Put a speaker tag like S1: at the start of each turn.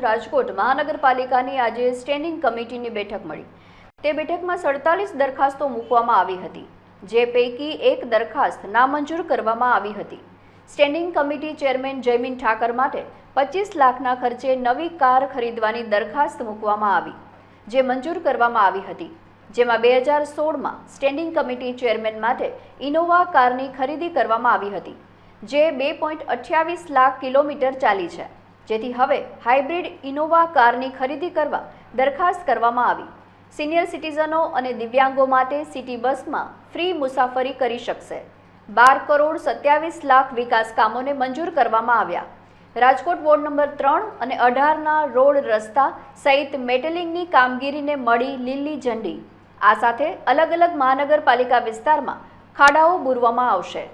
S1: રાજકોટ મહાનગરપાલિકાની આજે સ્ટેન્ડિંગ કમિટીની બેઠક મળી. તે બેઠકમાં સડતાલીસ દરખાસ્તો મૂકવામાં આવી હતી, જે પૈકી એક દરખાસ્ત નામંજૂર કરવામાં આવી હતી. Standing committee chairman Jaymin Thakar માટે પચીસ લાખના ખર્ચે નવી કાર ખરીદવાની દરખાસ્ત મૂકવામાં આવી, જે મંજૂર કરવામાં આવી હતી. જેમાં બે હજાર સોળમાં સ્ટેન્ડિંગ કમિટી ચેરમેન માટે ઇનોવા કારની ખરીદી કરવામાં આવી હતી, જે બે પોઈન્ટ અઠ્યાવીસ લાખ કિલોમીટર ચાલી છે. જેથી હવે હાઇબ્રિડ ઇનોવા કારની ખરીદી કરવા દરખાસ્ત કરવામાં આવી. સિનિયર સિટીઝનો અને દિવ્યાંગો માટે સિટી બસમાં ફ્રી મુસાફરી કરી શકશે. બાર કરોડ સત્યાવીસ લાખ વિકાસ કામોને મંજૂર કરવામાં આવ્યા. રાજકોટ વોર્ડ નંબર ત્રણ અને અઢારના રોડ રસ્તા સહિત મેટલિંગની કામગીરીને મળી લીલી ઝંડી. આ સાથે અલગ અલગ મહાનગરપાલિકા વિસ્તારમાં ખાડાઓ બૂરવામાં આવશે.